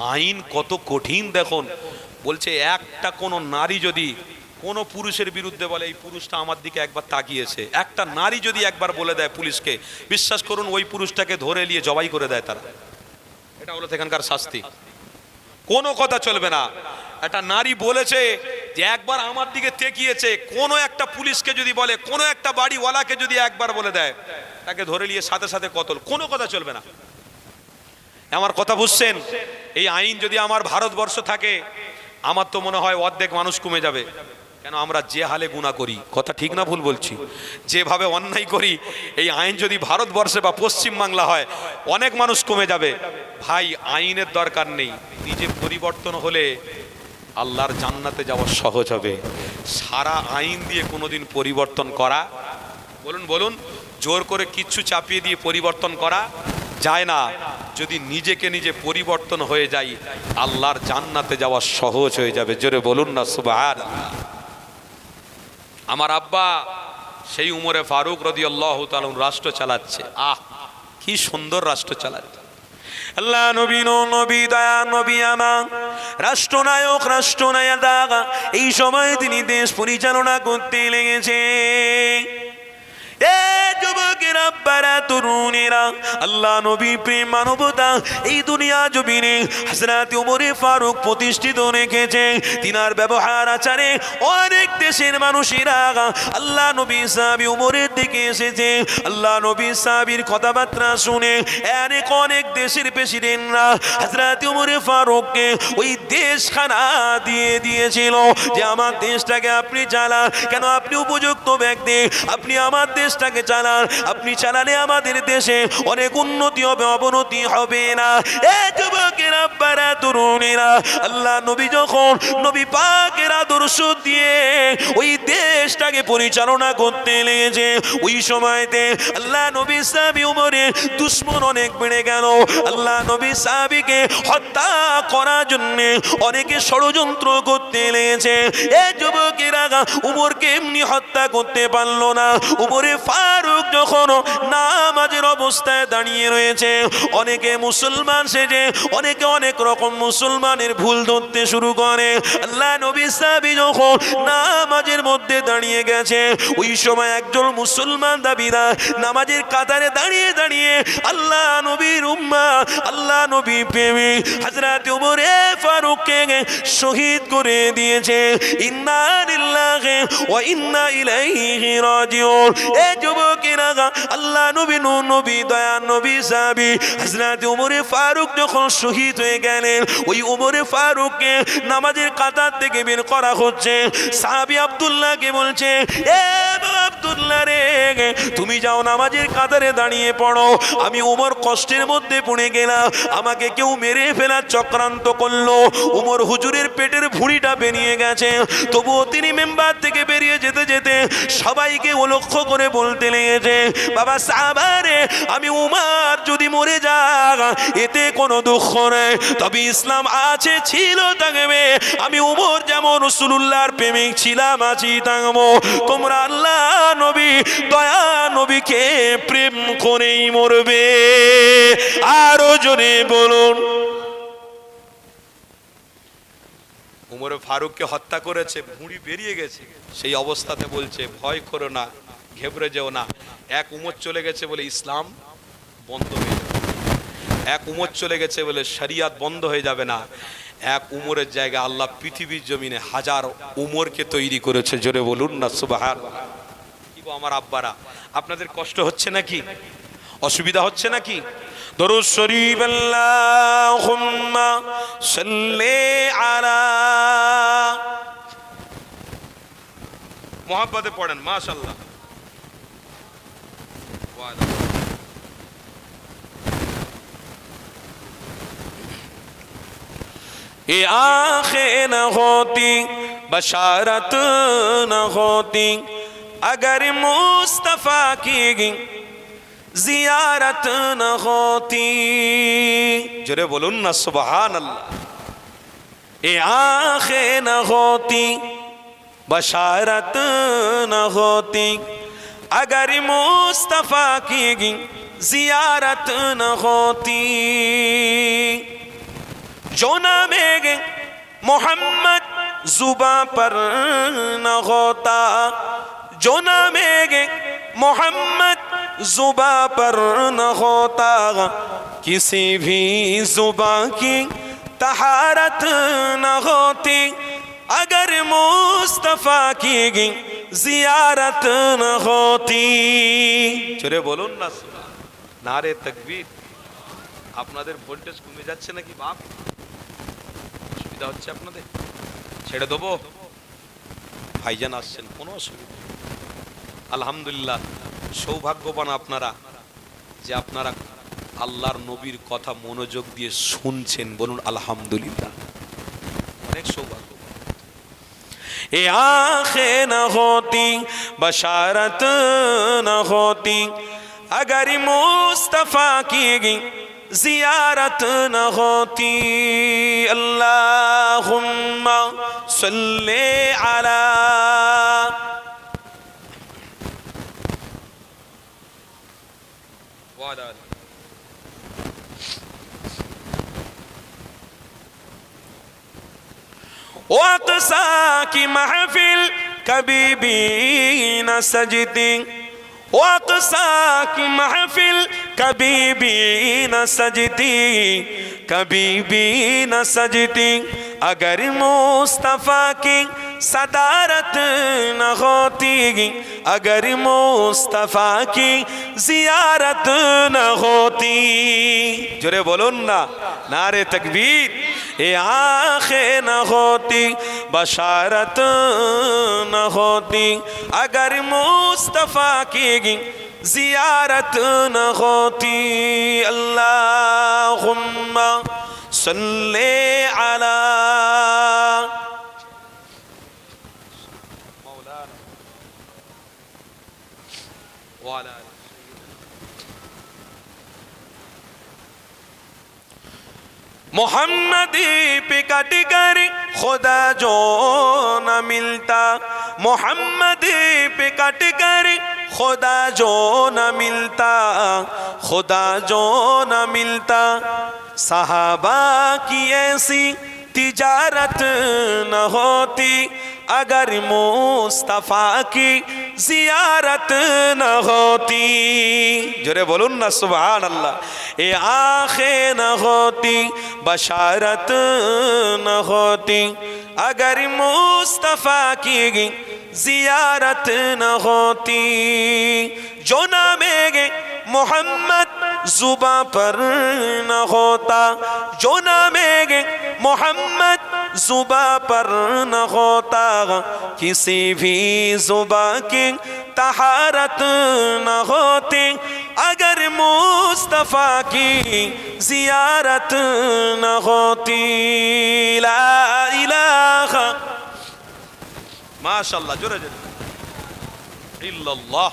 আইন কত কঠিন দেখুন। বলছে, একটা কোনো নারী যদি কোনো পুরুষের বিরুদ্ধে বলে, এই পুরুষটা আমার দিকে একবার তাকিয়েছে। একটা নারী যদি একবার বলে দেয় পুলিশকে, বিশ্বাস করুন, ওই পুরুষটাকে ধরে নিয়ে জবাই করে দেয় তারা। এটা হলো সেখানকার শাস্তি। কোনো কথা চলবে না। একটা নারী বলেছে যে, একবার আমার দিকে তেকিয়েছে। কোনো একটা পুলিশকে যদি বলে, কোনো একটা বাড়িওয়ালাকে যদি একবার বলে দেয়, তাকে ধরে নিয়ে সাথে সাথে কতল। কোনো কথা চলবে না। আমার কথা বুঝছেন? এই আইন যদি আমার ভারতবর্ষ থাকে, আমার তো মনে হয় অর্ধেক মানুষ কমে যাবে। কেন আমরা যে হালে গুণা করি? কথা ঠিক না ভুল বলছি। যেভাবে অন্যায় করি, এই আইন যদি ভারতবর্ষে বা পশ্চিম বাংলা হয়, অনেক মানুষ কমে যাবে। ভাই, আইনের দরকার নেই। নিজে পরিবর্তন হলে আল্লাহর জান্নাতে যাওয়া সহজ হবে। সারা আইন দিয়ে কোনোদিন পরিবর্তন করা, বলুন বলুন, জোর করে কিচ্ছু চাপিয়ে দিয়ে পরিবর্তন করা যায় না, যদি নিজেকে নিজে পরিবর্তন হয়ে যাই, আল্লাহর জান্নাতে যাওয়া সহজ হয়ে যাবে। জোরে বলুন না সুবাহার আমার আব্বা সেই উমরে ফারুক রদি আল্লাহ তালুন রাষ্ট্র চালাচ্ছে। আহ, কি সুন্দর রাষ্ট্র চালাচ্ছে। আল্লাহ নবী নো নবী নবী রাষ্ট্রনায়ক, এই সময় তিনি দেশ পরিচালনা করতে লেগেছে। এ প্রতিষ্ঠিত রেখেছে। ব্যবহার আচারে অনেক দেশের মানুষেরা আল্লাহ নবী উমরের দিকে এসেছে। আল্লাহ নবী সাহাবির কথাবার্তা শুনে অনেক অনেক দেশের প্রেসিডেন্টরা হাজরাত উমরে ফারুককে ওই দেশখানা দিয়ে দিয়েছিল যে, আমার দেশটাকে আপনি চালান। কেন? আপনি উপযুক্ত ব্যক্তি, আপনি আমার দেশটাকে চালান। আপনি চালালে আমাদের দেশে অনেক উন্নতি হবে অবনতি হবে না। এ আব্বারা তরুণেরা আল্লাহ নবী যখন নবী পাকের আদর্শ দিয়ে ওই দেশটাকে পরিচালনা করতে লেগেছে, ওই সময়তে আল্লাহ নবী উমরে দুশ্মন অনেক বেড়ে গেল। আল্লাহ নবী হত্যা করার জন্য অনেকে ষড়যন্ত্র করতে লেগেছে। এ যুবকেরা উমরকে এমনি হত্যা করতে পারল না? উমরে ফারুক যখন নামাজের অবস্থায় দাঁড়িয়ে রয়েছে, অনেকে মুসলমান সেজে, অনেকে অনেক রকম মুসলমানের ভুল ধরতে শুরু করে। আল্লাহ নবী সাহাবী যখন নামাজের মধ্যে দাঁড়িয়ে গেছে, ওই সময় একজন মুসলমান দাবিরা নামাজের কাতারে দাঁড়িয়ে দাঁড়িয়ে আল্লাহ নবীর উম্মা, আল্লাহ নবী প্রেমী হযরত উমরে ফারুককে শহীদ করে দিয়েছে। ইন্না ওয়া ইন্না ইলাইহি রাজিউন। এ যুবকেরা, আল্লাহ নবী নবী দয়া নবী সাহাবী হযরত উমরে ফারুক যখন শহীদ হয়ে গেলেন। ওই উমরে ফারুককে নামাজের কাতার থেকে বের করা হচ্ছে। সাহাবী আব্দুল্লাহকে বলছে, এ আব্দুল্লাহ রে, তুমি যাও নামাজের কাতারে দাঁড়িয়ে পড়ো। আমি উমর কষ্টের মধ্যে পড়ে গেলাম। আমাকে কেউ মেরে ফেলার চক্রান্ত করল। উমর হুজুরের পেটের ভুঁড়িটা বেরিয়ে গেছে। তবুও তিনি মেম্বার থেকে বেরিয়ে যেতে যেতে সবাইকে ও লক্ষ্য করে বলতে লেগেছে, বাবা সাবারে আমি উমার যদি মরে যাক, এতে কোনো দুঃখ নেই তবে ইসলাম আছে, ছিল থাকবে। আমি উমর যেমন রসুল্লাহর প্রেমিক ছিলাম আছি থাকব। তোমরা আল্লাহ, নবী, দয়া, নবীকে প্রেম করেই মরবে। আরও জোরে বলুন। উমরে ফারুককে হত্যা করেছে, ভুঁড়ি বেরিয়ে গেছে। সেই অবস্থাতে বলছে, ভয় করো না, ঘেবড়ে যেও না। এক উমর চলে গেছে বলে ইসলাম বন্ধ এক উমর চলে গেছে বলে শরিয়াত বন্ধ হয়ে যাবে না। এক উমরের জায়গায় আল্লাহ পৃথিবীর জমিনে হাজার উমরকে তৈরি করেছে, জোরে বলুন না সুবাহার কি আমার আব্বারা, আপনাদের কষ্ট হচ্ছে নাকি? অসুবিধা হচ্ছে নাকি? দরুদ শরীফ মোহাব্বতে পড়েন, মাশাআল্লাহ। یہ آنکھیں نہ ہوتی، بشارت نہ ہوتی۔ اگر مصطفیٰ کی گی زیارت نہ ہوتی۔ جرے بولن سبحان اللہ۔ یہ آنکھیں نہ ہوتی، بشارت نہ ہوتی۔ اگر مصطفیٰ کی گی زیارت نہ ہوتی۔ جو جونا بیگ محمد زباں پر نہ ہوتا۔ جونا بیگ محمد زباں پر نہ ہوتا۔ کسی بھی زباں کی تہارت نہ ہوتی۔ اگر مصطفیٰ کی گی زیارت نہ ہوتی۔ چرے تکبیر۔ না নারে بولٹس আপনাদের ভোল্টেজ কমে نہ کی باپ؟ অসুবিধা হচ্ছে আপনাদের ছেড়ে দেবো ভাইজান আসছেন কোনো অসুবিধা নেই। আলহামদুলিল্লাহ সৌভাগ্যবান আপনারা যে আপনারা আল্লাহর নবীর কথা মনোযোগ দিয়ে শুনছেন বলুন আলহামদুলিল্লাহ অনেক সৌভাগ্য ए आंखें न होती बशारत न होती अगर मुस्तफ़ा की जियारत زیارت نہ ہوتی اللہم صلی علی وعلا وقصا کی محفل کبھی بھی نہ وقصا کی محفل कभी भी न सजती कभी भी न सजती अगर मुस्तफ़ा की सदारत न होती अगर मुस्तफ़ा की जियारत न होती जोरे बोलो ना नारे तकबीर ए आंखें न होती बशारत न होती अगर मुस्तफ़ा की زيارة نغطي اللهم صل على مولانا وعلى محمدی پکٹ کر خدا جو نہ ملتا محمدی پکٹ کر खुदा जो न मिलता खुदा जो न मिलता सहाबा की ऐसी तिजारत न होती अगर मुस्तफ़ा की जियारत न होती जोरे बोलून ना सुबहान अल्लाह ए आंखें न होती बशारत न होती अगर मुस्तफ़ा की زیارت نہ ہوتی۔ جو نام محمد زباں پر نہ ہوتا۔ جو نام محمد زباں پر نہ ہوتا۔ کسی بھی زباں کی تہارت نہ ہوتی۔ اگر مصطفیٰ کی زیارت نہ ہوتی۔ لا الہ ما شاء الله جرى جرى إلا الله.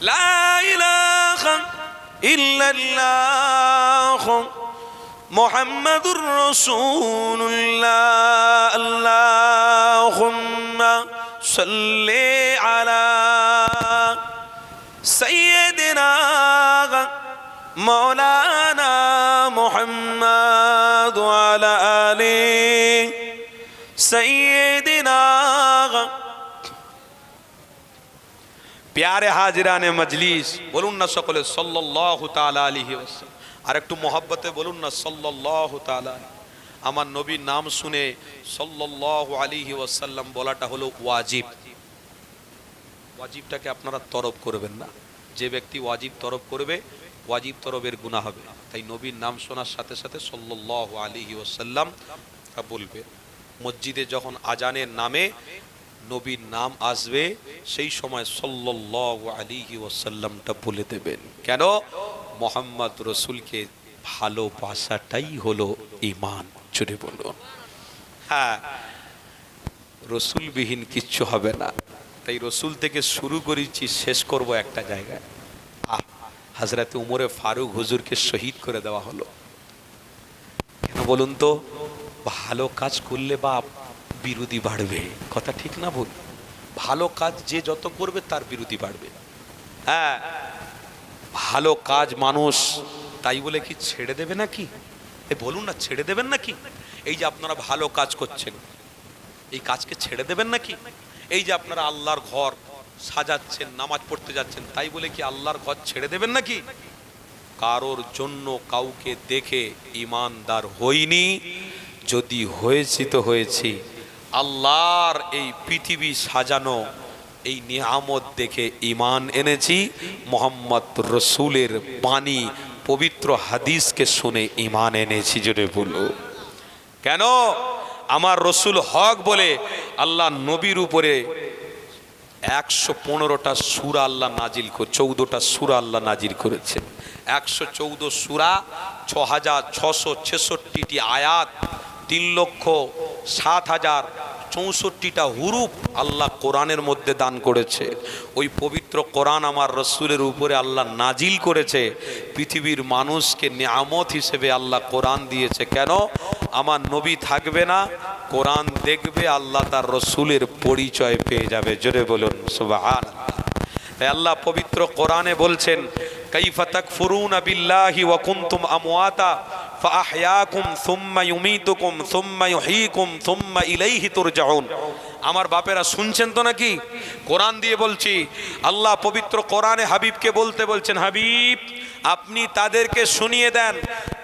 لا إله إلا الله. محمد رسول الله. اللهم صل على سيدنا مولانا محمد. सैदिना প্যারে হাজিরানে মজলিস বলুন না সকলে সল্লাহ তালি আর একটু মোহাব্বতে বলুন না সল্লাহ তালা আমার নবীর নাম শুনে সল্লাহ আলিহি ওয়াসাল্লাম বলাটা হলো ওয়াজিব ওয়াজিবটাকে আপনারা তরব করবেন না যে ব্যক্তি ওয়াজিব তরব করবে ওয়াজিব তরবের গুণা হবে তাই নবীর নাম শোনার সাথে সাথে সল্লাহ আলিহি ওয়াসাল্লাম বলবে মসজিদে যখন আজানের নামে নবীর নাম আসবে, সেই সময় সাল্লাল্লাহু আলাইহি ওসাল্লামটা বলে দেবেন। কেন? মোহাম্মদ রসুলকে ভালোবাসাটাই হলো ইমান জুড়ে বলুন। হ্যাঁ রসুলবিহীন কিচ্ছু হবে না। তাই রসুল থেকে শুরু করেছি, শেষ করব একটা জায়গায়। আহ হাজরাতে উমরে ফারুক হুজুরকে শহীদ করে দেওয়া হলো। কেন বলুন তো? ভালো কাজ করলে বা বিরোধী বাড়বে। কথা ঠিক না ভুল? ভালো কাজ যে যত করবে তার বিরোধী বাড়বে। হ্যাঁ ভালো কাজ মানুষ তাই বলে কি ছেড়ে দেবে নাকি? এ বলুন না, ছেড়ে দেবেন নাকি? এই যে আপনারা ভালো কাজ করছেন, এই কাজকে ছেড়ে দেবেন নাকি? এই যে আপনারা আল্লাহর ঘর সাজাচ্ছেন, নামাজ পড়তে যাচ্ছেন, তাই বলে কি আল্লাহর ঘর ছেড়ে দেবেন নাকি? কারোর জন্য কাউকে দেখে ইমানদার হইনি যদি হয়েছি তো হয়েছি, আল্লাহর এই পৃথিবী সাজানো, এই নিয়ামত দেখে ইমান এনেছি, মোহাম্মদ রসুলের বাণী, পবিত্র হাদিসকে শুনে ইমান এনেছি, জোরে বলো। কেন? আমার রসুল হক বলে আল্লাহ নবীর উপরে একশো পনেরোটা সুরা আল্লাহ নাজিল করে, চৌদ্দটা সুরা আল্লাহ নাজিল করেছেন। একশো চৌদ্দ সুরা ছ হাজার ছশো ছেষট্টিটি আয়াত তিন লক্ষ সাত হাজার চৌষট্টিটা হুরুপ আল্লাহ কোরআনের মধ্যে দান করেছে। ওই পবিত্র কোরআন আমার রসুলের উপরে আল্লাহ নাজিল করেছে। পৃথিবীর মানুষকে নিয়ামত হিসেবে আল্লাহ কোরআন দিয়েছে। কেন? আমার নবী থাকবে না, কোরআন দেখবে, আল্লাহ তার রসুলের পরিচয় পেয়ে যাবে। জোরে বলুন সুবাহান আল্লাহ পবিত্র কোরআনে বলছেন, কাইফা তাকফুরুনা বিল্লাহি ওয়া কুনতুম আমওয়াতা আমার বাপেরা শুনছেন তো নাকি? কোরআন দিয়ে বলছি, আল্লাহ পবিত্র কোরআনে হাবিবকে বলতে বলছেন, হাবিব, আপনি তাদেরকে শুনিয়ে দেন,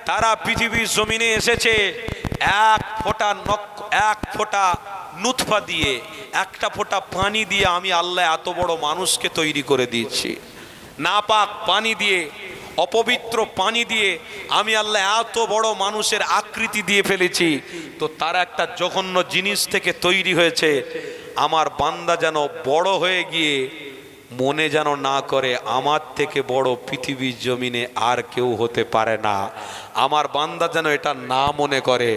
তারা পৃথিবীর জমিনে এসেছে, এক ফোঁটা নক, এক ফোঁটা নুৎফা দিয়ে, একটা ফোঁটা পানি দিয়ে আমি আল্লাহ এত বড় মানুষকে তৈরি করে দিয়েছি। নাপাক পানি দিয়ে অপবিত্র পানি দিয়ে আমি আল্লাহ এত বড় মানুষের আকৃতি দিয়ে ফেলেছি। তো তারা একটা জঘন্য জিনিস থেকে তৈরি হয়েছে। আমার বান্দা যেন বড় হয়ে গিয়ে মনে যেন না করে আমার থেকে বড় পৃথিবীর জমিনে আর কেউ হতে পারে না। আমার বান্দা যেন এটা না মনে করে।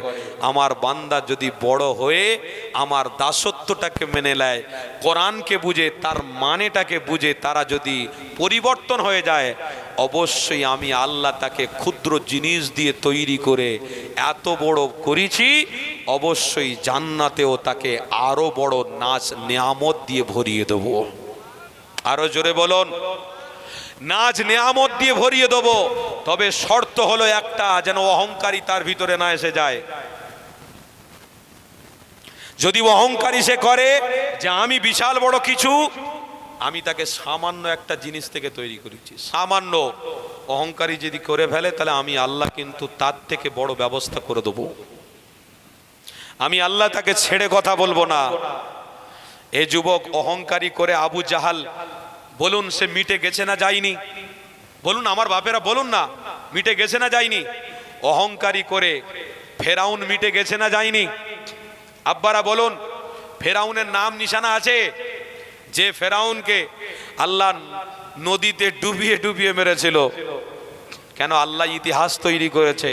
আমার বান্দা যদি বড় হয়ে আমার দাসত্বটাকে মেনে নেয়, কোরআনকে বুঝে, তার মানেটাকে বুঝে, তারা যদি পরিবর্তন হয়ে যায়, অবশ্যই আমি আল্লাহ তাকে ক্ষুদ্র জিনিস দিয়ে তৈরি করে এত বড় করেছি, অবশ্যই জান্নাতেও তাকে আরও বড় নাচ নিয়ামত দিয়ে ভরিয়ে দেবো। আরও জোরে বলুন। নাচ নেয়ামত দিয়ে ভরিয়ে দেবো, তবে শর্ত হলো একটা, যেন অহংকারী তার ভিতরে না এসে যায়। যদি অহংকারী সে করে, যে আমি বিশাল বড় কিছু, আমি তাকে সামান্য একটা জিনিস থেকে তৈরি করেছি। সামান্য। অহংকারী যদি করে ফেলে, তাহলে আমি আল্লাহ কিন্তু তার থেকে বড় ব্যবস্থা করে দেবো। আমি আল্লাহ তাকে ছেড়ে কথা বলব না। এ যুবক অহংকারী করে আবু জাহাল বলুন, সে মিটে গেছে না যায়নি? বলুন, আমার বাপেরা বলুন না, মিটে গেছে না যায়নি? অহংকারী করে ফেরাউন মিটে গেছে না যায়নি? আব্বারা বলুন, ফেরাউনের নাম নিশানা আছে? যে ফেরাউনকে আল্লাহ নদীতে ডুবিয়ে ডুবিয়ে মেরেছিল। কেন আল্লাহ ইতিহাস তৈরি করেছে?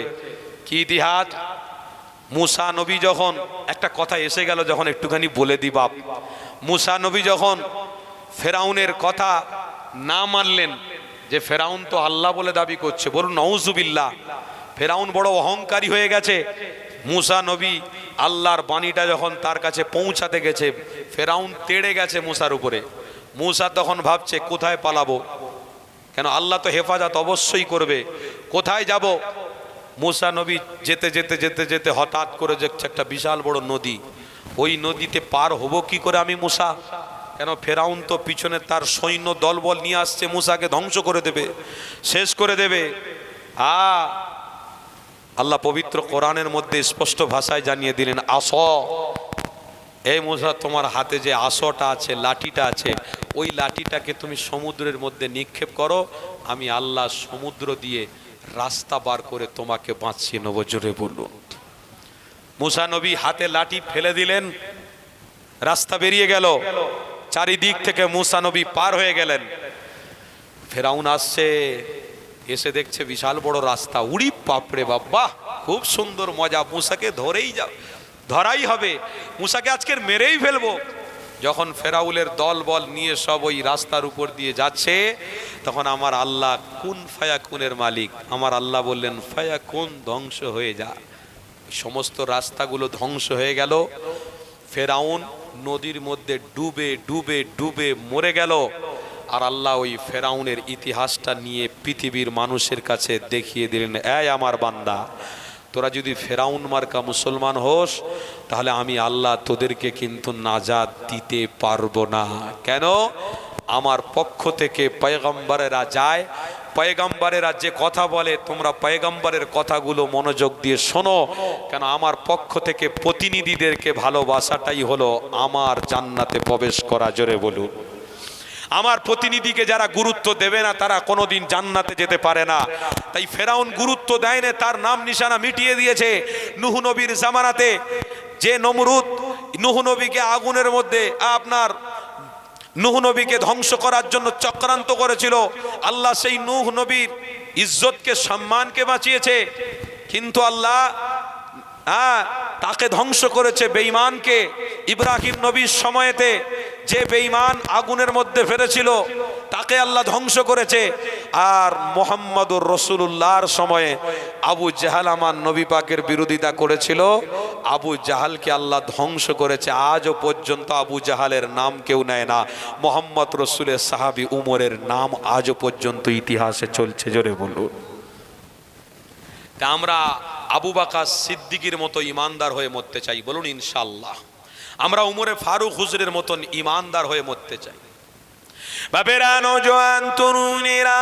কি ইতিহাস? মুসা নবী যখন একটা কথা এসে গেল, যখন একটুখানি বলে দি বাপ। মুসা নবী যখন ফেরাউনের কথা না মানলেন যে ফেরাউন তো আল্লাহ বলে দাবি করছে। বলুন নৌজুবিল্লা ফেরাউন বড় অহংকারী হয়ে গেছে। মুসা নবী আল্লাহর বাণীটা যখন তার কাছে পৌঁছাতে গেছে, ফেরাউন তেড়ে গেছে মুসার উপরে। মুসা তখন ভাবছে, কোথায় পালাবো? কেন আল্লাহ তো হেফাজত অবশ্যই করবে। কোথায় যাব? মুসা নবী যেতে যেতে যেতে যেতে হঠাৎ করে দেখছে একটা বিশাল বড় নদী, ওই নদীতে পার হব কি করে আমি মুসা? কেন ফেরাউন তো পিছনে তার সৈন্য দলবল নিয়ে আসছে, মুসাকে ধ্বংস করে দেবে, শেষ করে দেবে। আ, আল্লাহ পবিত্র কোরআনের মধ্যে স্পষ্ট ভাষায় জানিয়ে দিলেন, আস। এই মুসা, তোমার হাতে যে আসটা আছে, লাঠিটা আছে, ওই লাঠিটাকে তুমি সমুদ্রের মধ্যে নিক্ষেপ করো, আমি আল্লাহ সমুদ্র দিয়ে রাস্তা বার করে তোমাকে বাঁচিয়ে নেব জোরে বলুন। মুসা নবী হাতে লাঠি ফেলে দিলেন, রাস্তা বেরিয়ে গেল। চারিদিক থেকে মুসা নবী পার হয়ে গেলেন। ফেরাউন আসছে, এসে দেখছে বিশাল বড় রাস্তা। উড়ি পাপড়ে বাবা খুব সুন্দর মজা। মুসাকে ধরেই যা, ধরাই হবে। মুসাকে আজকের মেরেই ফেলব। যখন ফেরাউলের দল বল নিয়ে সব ওই রাস্তার উপর দিয়ে যাচ্ছে, তখন আমার আল্লাহ, কোন ফায়া কুনের মালিক? আমার আল্লাহ বললেন, ফায়া কোন, ধ্বংস হয়ে যা। সমস্ত রাস্তাগুলো ধ্বংস হয়ে গেল। ফেরাউন নদীর মধ্যে ডুবে ডুবে ডুবে মরে গেল। আর আল্লাহ ওই ফেরাউনের ইতিহাসটা নিয়ে পৃথিবীর মানুষের কাছে দেখিয়ে দিলেন, এই আমার বান্দা, তোরা যদি ফেরাউন মার্কা মুসলমান হোস, তাহলে আমি আল্লাহ তোদেরকে কিন্তু নাজাদ দিতে পারব না। কেন? আমার পক্ষ থেকে পয়গম্বরেরা যায় পয়গম্বরেরা যে কথা বলে, তোমরা পয়গম্বরের কথাগুলো মনোযোগ দিয়ে শোনো। কেন আমার পক্ষ থেকে প্রতিনিধিদেরকে ভালোবাসাটাই হলো আমার জান্নাতে প্রবেশ করা, জোরে বলুন। আমার প্রতিনিধিকে যারা গুরুত্ব দেবে না, তারা কোনোদিন জান্নাতে যেতে পারে না। তাই ফেরাউন গুরুত্ব দেয় না তার নাম নিশানা মিটিয়ে দিয়েছে নুহু নবীর জামানাতে। যে নমরুদ, নুহু নবীকে আগুনের মধ্যে আপনার নুহ নবীকে ধ্বংস করার জন্য চক্রান্ত করেছিল। আল্লাহ সেই নুহ নবীর ইজ্জতকে সম্মানকে বাঁচিয়েছে। কিন্তু আল্লাহ হ্যাঁ তাকে ধ্বংস করেছে বেঈমানকে। ইব্রাহিম নবীর সময়েতে যে বেঈমান আগুনের মধ্যে ফেলেছিল, তাকে আল্লাহ ধ্বংস করেছে। আর মোহাম্মদুর রসুল্লাহর সময়ে আবু জাহাল আমার নবী পাকের বিরোধিতা করেছিল। আবু জাহালকে আল্লাহ ধ্বংস করেছে। আজও পর্যন্ত আবু জাহালের নাম কেউ নেয় না। মোহাম্মদ রসুলের সাহাবি উমরের নাম আজও পর্যন্ত ইতিহাসে চলছে, জোরে বলুন। আমরা আবু বাকা সিদ্দিকির মতো ইমানদার হয়ে মরতে চাই, বলুন ইনশাল্লাহ আমরা উমরে ফারুক হুজুরের মতন ইমানদার হয়ে মরতে চাই। বাবেরা নজওয়ান, তরুণেরা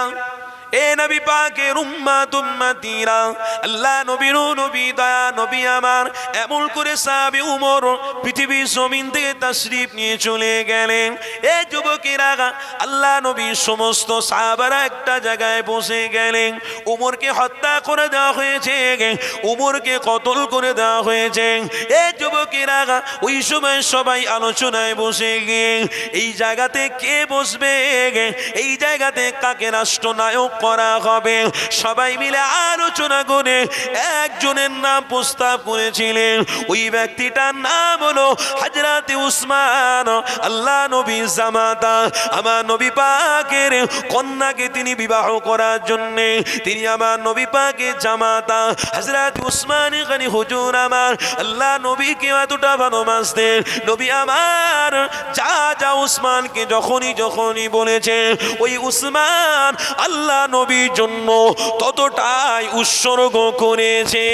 এ নবী পাকের উম্মাত উম্মাতিরা, আল্লাহ নবীর নবী দয়া নবী আমার, এমন করে সাহাবী উমর পৃথিবীর জমিন থেকে তাশরীফ নিয়ে চলে গেলেন। এ যুবকেরা, আল্লাহ নবীর সমস্ত সাহাবারা একটা জায়গায় বসে গেলেন। উমরকে হত্যা করে দেওয়া হয়েছে, উমরকে কতল করে দেওয়া হয়েছে। এ যুবকেরা, ওই সময় সবাই আলোচনায় বসে গিয়ে, এই জায়গাতে কে বসবে? এই জায়গাতে কাকে রাষ্ট্রনায়ক করা হবে। সবাই মিলে আলোচনা করে একজনের নাম প্রস্তাব করেছিলেন। ওই ব্যক্তিটার নাম হলো হাজরাতে উসমান। আল্লাহ নবী জামাতা, আমার নবী পাকের কন্যাকে তিনি বিবাহ করার জন্য, তিনি আমার নবী পাকের জামাতা হাজরাত উসমান খানি হুজুর আমার, আল্লাহ নবীকে এতটা ভালোবাসতেন। নবী আমার, যা যা উসমানকে যখনই যখনই বলেছে ওই উসমান আল্লাহ নবীর জন্য ততটাই উৎসর্গ করেছে।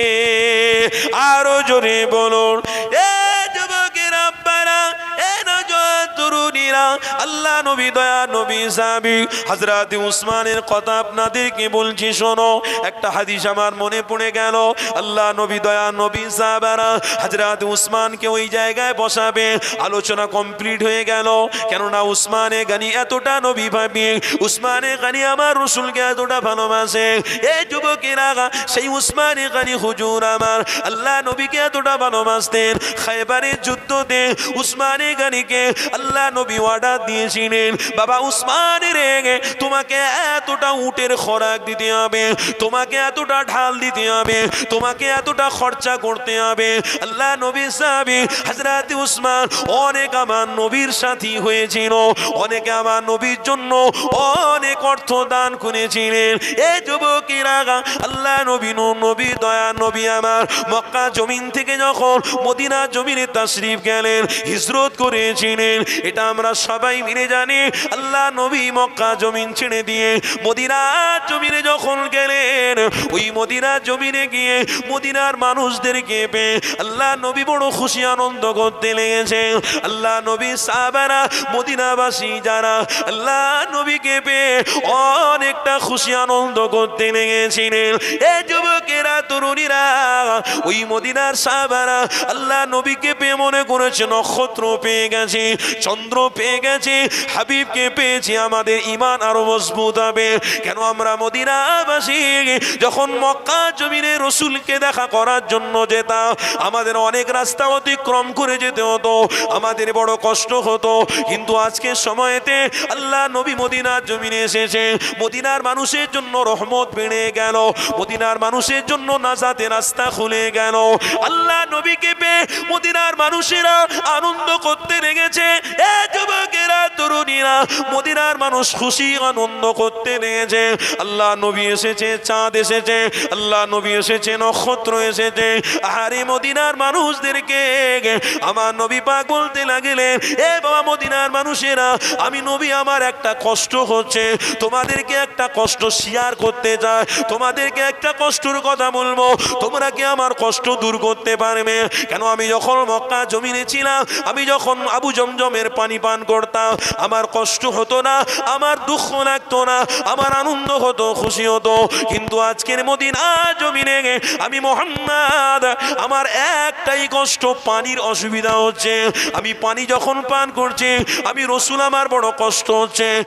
আরও জোরে বলুন এ তরুণীরা আল্লাহ নবী, দয়া নবী সাবি হজরত উসমানের কথা আপনাদেরকে বলছি, শোনো। একটা হাদিস আমার মনে পড়ে গেল। আল্লাহ নবী, দয়া নবী, সাহাবারা হজরত উসমানকে ওই জায়গায় বসাবে। আলোচনা কমপ্লিট হয়ে গেল। কেননা উসমানে গানি এতটা নবী ভাবি। উসমানে গানি আমার রসুলকে এতটা ভালোবাসে। এই যুবকেরা, সেই উসমানে গানি হুজুর আমার। আল্লাহ নবীকে এতটা ভালোবাসতেন। খাইবারের যুদ্ধতে উসমানে গানিকে আল্লাহ নবী অর্ডার দিয়েছিলেন, বাবা উসমানের রেগে তোমাকে এতটা উটের খোরাক দিতে হবে, তোমাকে এতটা ঢাল দিতে হবে, তোমাকে এতটা খরচা করতে হবে। আল্লাহ নবী সাহাবি হজরত উসমান অনেক আমার নবীর সাথী হয়েছিল, অনেকে আমার নবীর জন্য অনেক অর্থ দান করেছিলেন। এ যুবকেরা আল্লাহ নবী নবী দয়া, নবী আমার, মক্কা জমিন থেকে যখন মদিনা জমিনে তাশরিফ গেলেন, হিজরত করেছিলেন, এটা আমরা সবাই মিলে জানি, আল্লাহ নবী মক্কা জমিন ছেড়ে দিয়ে মদিনা জমিনে যখন গেলেন, ওই মদিনা জমিনে গিয়ে মদিনার মানুষদেরকে পেয়ে আল্লাহ নবী বড় খুশি, আনন্দ করতে লেগেছে। আল্লাহ নবী সাহাবারা, মদিনাবাসী যারা, আল্লাহ নবীকে পেয়ে অনেকটা খুশি, আনন্দ করতে লেগেছিলেন। এ যুবকেরা, তরুণীরা, ওই মদিনার সাহাবারা আল্লাহ নবীকে পেয়ে মনে করেছে, নক্ষত্র পেয়ে গেছে, চন্দ্র পেয়ে গেছে, হাবিবকে পেয়েছি, আমাদের ইমান আরও মজবুত হবে। কেন আমরা মদিনাবাসী? যখন মক্কা জমিনে রসুলকে দেখা করার জন্য যেতাম, আমাদের অনেক রাস্তা অতিক্রম করে যেতে হতো, আমাদের বড় কষ্ট হতো। কিন্তু আজকের সময়তে আল্লাহ নবী মদিনার জমিনে এসেছে, মদিনার মানুষের জন্য রহমত বেড়ে গেল, মদিনার মানুষের জন্য নাজাতে রাস্তা খুলে গেল। আল্লাহ নবীকে পেয়ে মদিনার মানুষেরা আনন্দ করতে লেগেছে, এ মদিনার মানুষ খুশি, আনন্দ করতে নিয়েছে আল্লাহ নবী এসেছে, চাঁদ এসেছে, আল্লাহ নবী এসেছে, নক্ষত্র এসেছে। আরে মদিনার মানুষদেরকে আমার নবী পাক বলতে এ বাবা মদিনার মানুষেরা, আমি নবী, আমার একটা কষ্ট হচ্ছে। তোমাদেরকে একটা কষ্ট শেয়ার করতে চাই। তোমাদেরকে একটা কষ্টর কথা বলব। তোমরা কি আমার কষ্ট দূর করতে পারবে? কেন আমি যখন মক্কা জমিনে ছিলাম, আমি যখন আবু জমজমের পানি পান করতাম। আমার কষ্ট হতো না, আমার দুঃখ লাগতো না, আমার আনন্দ হতো, খুশি হতো। কিন্তু আজকের মদিনা জমিনে আমি মোহাম্মদ, আমার একটাই কষ্ট, পানির অসুবিধা হচ্ছে। আমি পানি যখন পান করছি, আমি রসুল আমার বড় কষ্ট হচ্ছে।